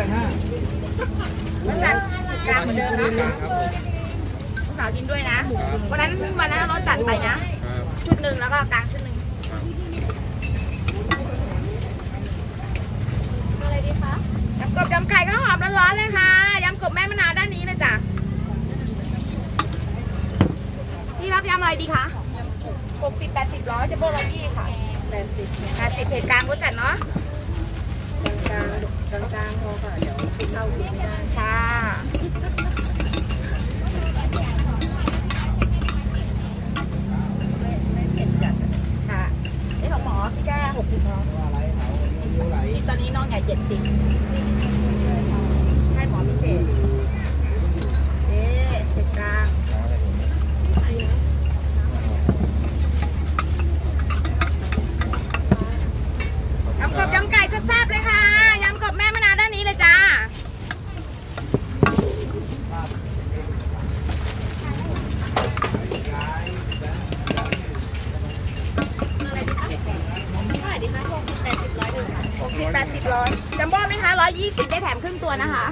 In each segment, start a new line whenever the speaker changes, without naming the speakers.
ปดห้าร
สจัดกลางเหมือนเดิมนะลูกสาวกินด้วยนะ วันนั้นวันนั้นรสจัดไปนะ ชุดหนึ่งแล้วก็กลางชุดหนึ่งอะไรดีคะยำกบยำไก่ข้าวหอมร้อนๆเลยค่ะยำกบแม่มะนาวด้านนี้เลยจ้ะพี่รับยำอะไรดีคะหกสิบแปดสิบร้อยจะโบร้อยยี่ค่ะแปดสิบแปดสิบเพจกลางรสจัดเนาะ
กลางกลางกลาง ค่ะ 20 ได้
แถมครึ่งตัวนะคะ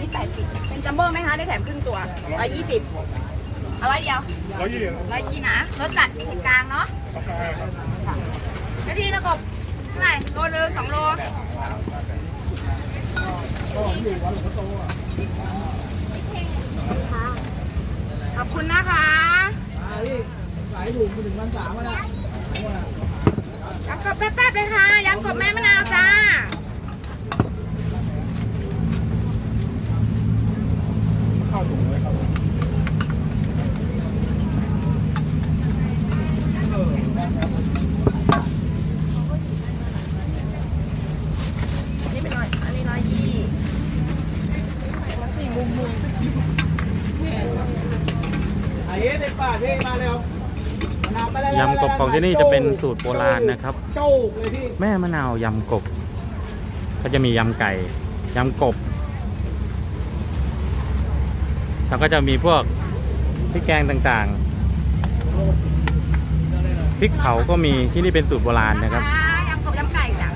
นี่80เป็นจัมโบ้ไหมคะ ได้แถมครึ่งตัว120เอาไว้เดียว
ร้อยยี่สิบ
ร้อยยี่นะรถจัดถึงกลางเนาะนาทีนะกบเท่าไหร่โลนึงสองโลขอบคุณนะคะ
สายดูมาถึงวันสามแล้ว
ย้ำกบแป๊บๆเลยค่ะย้ำกบแม่มะนาวจ้า
ย
อันนี้ร้อยยี่
ไอ้เด็กป่าพี่มาเร็ว
ยำกบของที่นี่จะเป็นสูตรโบราณนะครับ แม่มะนาวยำกบก็จะมียำไก่ยำกบ แล้วก็จะมีพวกพริกแกงต่างๆ พริกเผาก็มีที่นี่เป็นสูตรโบราณนะครับ
ยำกบยำไก่จ้ะ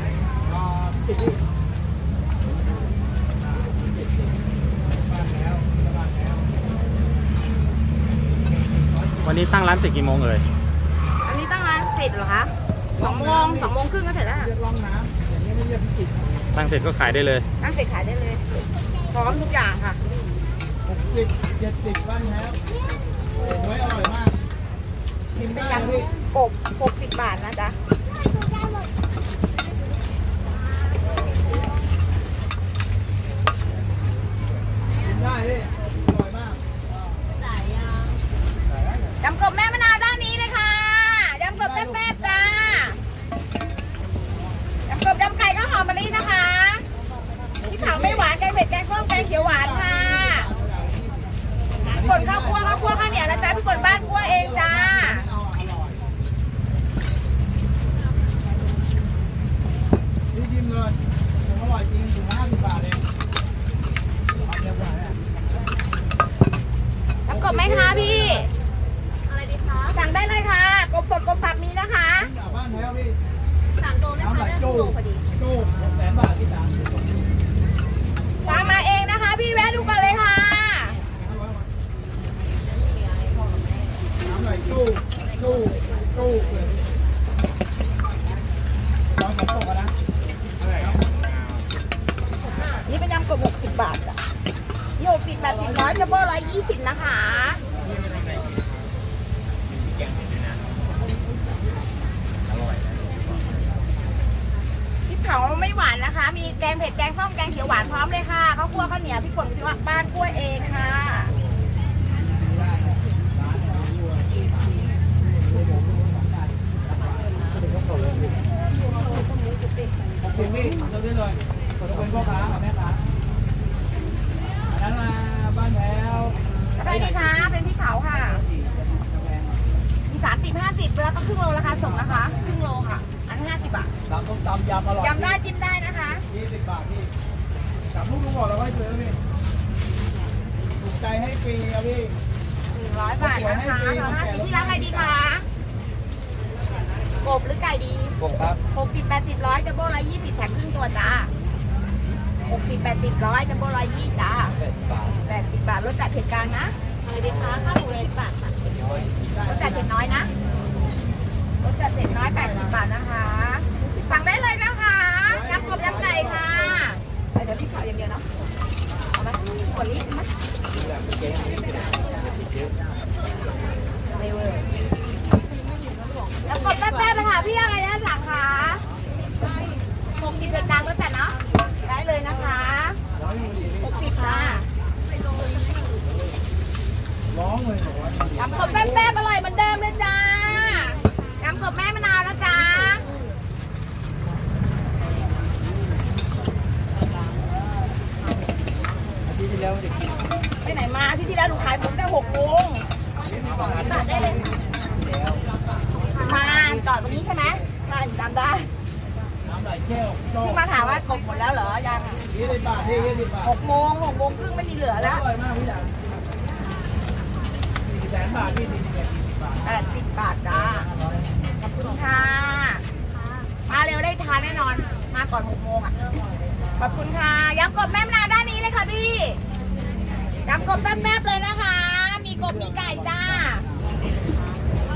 วันนี้ตั้งร้านเสร็จกี่โมงเอ่ย
อันนี้ตั้งร้านเสร็จเหรอคะสองโมงสองโมงครึ่งก็เสร็จแล้ว
เรียกร่องน้ำอย่างนี้ไม่เรียกพิจิตร
ตั้งเสร็จก็ขายได้เลย
ตั้งเสร็จขายได้เลยพร้อมทุกอย่างค่ะ
หกสิบเจ็ดสิบบ้านแล้วโอ้ยอร่อยมาก กิน
เป็น
ได้
ย
พี่ำ
กบหกสิบบาทนะจ๊ะ
กินได้พี่อร่อยมาก
ยำกบแม่มะนาวด้านนี้เลยค่ะยำกบแซ่บๆจ้ายำกบยำไก่ข้าวหอมมะลินะคะที่เผาไม่หวานแกงเผ็ดแกงส้มแกงเขียวหวานค่ะพี่ฝนข้าวคั่วข้าวคั่วข้าวเหนียวนะจ๊ะพี่ฝนบ้านคั่วเองจ้า
นี่ชิมเลยผมอร่อยจริงถึงห้าสิบบาทเองเรียบร้อยแล้ว
ยำก บไหมคะพี่ อะไรดีคะสั่งได้เลยค่ะ กบสดกบผักมีนะคะ
กลับบ้านแล้วพี่
สามโลได้
น้ำไหลโจ๊กโจ๊กหกแสนบาทที่สาม
วางมาเองนะคะ พี่แวะดูกันเลยค่ะ
น้ำไหลโจ๊กโจ๊กโจ๊กเลยร้อยสองตกนะอะไรครับ
นี่เป็นยำกบ60 บาทจ้ะนี่60 80ร้อยจะโบ้ร้อยยี่สิบนะคะพริกเผาไม่หวานนะคะ มี แกงเผ็ดแกงส้มแกงเขียวหวานพร้อมเลยค่ะข้าวคั่วข้าวเหนียวพี่ฝนพี่ว่าบ้านคั่วเองค่ะ
โอเคพี่เราได้เลยเราเป็นพ่อค้ากับแม่ค้าอันนั้นมาบ้านแถว
แล้วได้ดีคะเป็นพริกเผาค่ะมีสามสิบห้าสิบแล้วก็ครึ่งโลราคาส่งนะคะครึ่งโลค่ะ อันนี้ห้าสิบบาท
ตำต้มตำยำอร่อย
ยำได้จิ้มได้นะคะ
ยี่สิบบาทพี่จับลูกลุงบอกเราให้ซื้อพี่ถูกใจให้ฟรีครับพี่
หนึ่งร้อยบาทนะคะสองห้าสิบที่ร้านอะไรดีคะกบหรือไก่ดี
ผมครับ
หกสิบแปดสิบร้อยจะโบ้ละยี่สิบแถมครึ่งตัวจ้าหกสิบแปดสิบร้อยจัมโบ้ร้อยยี่จ้า
แปดบาท
แปดสิบบาทรสจัดเผ็ดกลางนะ
อะไรดีคะข้าวหมูสิบบาทค่ะ
รสจัดเผ็ดน้อยนะรสจัดเผ็ดน้อยแปดสิบบาทนะคะสั่งได้เลยนะคะย ยค่ะเดี๋ยวพี่ขาวอย่างเดียวเนาะเอาไหมกดลิฟต์ไหมไม่เวอร์ยำกบแป๊บๆนะคะพี่อะไรนะสั่งคะหกสิบเผ็ดกลางรสจัดเนาะได้เลยนะคะหกสิบจ้า
ร้องเลยบอกว่ายำ
กบแป๊บๆอร่อยเหมือนเดิมเลยจ้ายำกบแม่มะนาวนะจ๊ะ
อาทิตย์ที่แล้วเด็กกิน
ไปไหนมาที่ที่แล้วหนูขายผมตั้หกโมงบาทได้เลยมาจอดวันนี้ใช่ไหมใช่จำได้พี่มาถามว่ากบหมดแล้วเหรอยังหกโมงหกโมงครึ่งไม่มีเหลือแล้ว
แสนบาทที่
แปดสิบบาทจ้าขอบคุณค่ะมาเร็วได้ทานแน่นอน มาก่อนหกโมงอะขอบคุณค่ะยำกบแม่มนาด้านนี้เลยค่ะพี่ ยำกบแซ่บๆเลยนะคะ มีกบมีไก่จ้า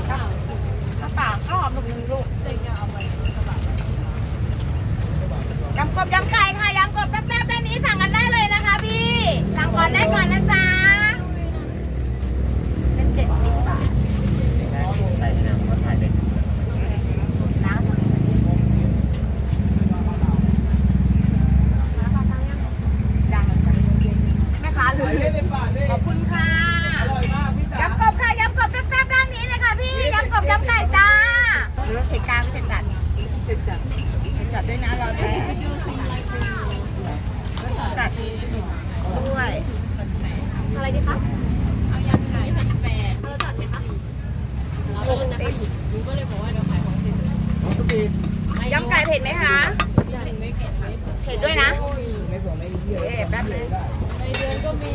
ข้าวเปล่าข้าวหอมหนึ่งลูกยำกบยำไก่ค่ะยำกบแป๊บๆด้านนี้สั่งกันได้เลยนะคะพี่ สั่งก่อนได้ก่อนนะจ๊ะ เป็นเจ็ดสิบบาทนะดังจ้ะแม่ค้าลืม
ยี่สิบบาทพี่
ขอบคุณค่ะ
อร่อยมากพี่จ๋ายำ
กบค่ะยำกบแซ่บๆด้านนี้เลยค่ะพี่ยำกบยำไก่จ้าเผ็ดกลางหรือเผ็ดจัด
เจ็ดจัด
เผ็ดจัดด้วยนะเราแท้จัดด้วยอะไรดีคะ
เอายำไก่พันแปดเราจัดไหมคะเราเลิกนะคะรู้ก็เลยบอกว่าเราขายของสิบ
ทุกปี
ยำไก่เผ็ดไหมคะ
เผ็
ดด้วยนะ
เยี่ยม
เอ๊ะแป๊บนึง
ในเดือนก็มี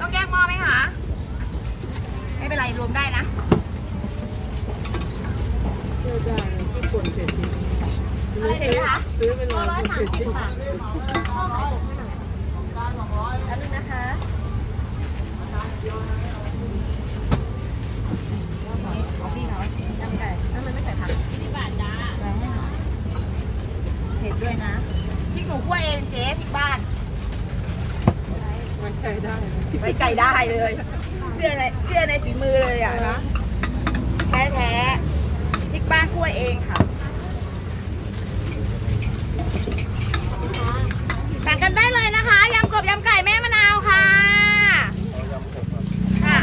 ต้องแยกหม้อไหมคะไม่เป็นไรรวมได้นะ
เจอได้ที่ป่นเสร็จ
อะไรเผ็ดไหมคะ
ซื้อไปร้อย
สามสิบบาทข้าวขายตกให้หน่อยแป๊บนึงนะคะเอาพี่เขาะยำไก่แล้วมันไม่ใส่ผัก
ที่บาทจ้า
แรงให้หน่อยเผ็ดด้วยนะพริกหนูคั่วเองเจ๊พริกบ้าน
มันใจได้
ไว้ใจได้เลย เชื่อในเชื่อในฝีมือเลยอะนะแท้แท้ บ้านคั่วเองค่ะสั่งกันได้เลยนะคะยำกบยำไก่แม่มะนาวค่ะค่ะ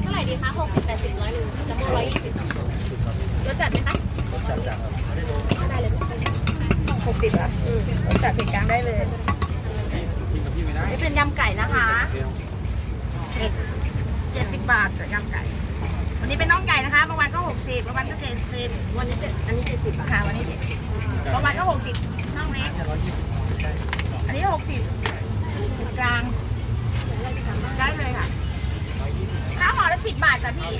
เท่าไหร่ดีคะหกสิบแปดสิบร้อยหนึ่งจะโมร้อยยี่สิบรสจัดไหมคะ
ได้เลยหกสิบอะจัดเผ็ดกลางได้เลยนี่เป็นยำไก่นะคะเผ็ดเจ็ดสิบบาทกับยำไก่ วันนี้เป็นน้องไก่นะคะบางวันก็หกสิบบางวันก็เจ็ดสิบ
วันนี้เจ็ดอันนี้เจ็ดสิบบาท
ค่ะ วันนี้เจ็ดสิบบางวันก็หกสิบน้องเล็กอันนี้หกสิบกลางได้เลยค่ะข้าวห่อละสิบบาทจ้ะพี่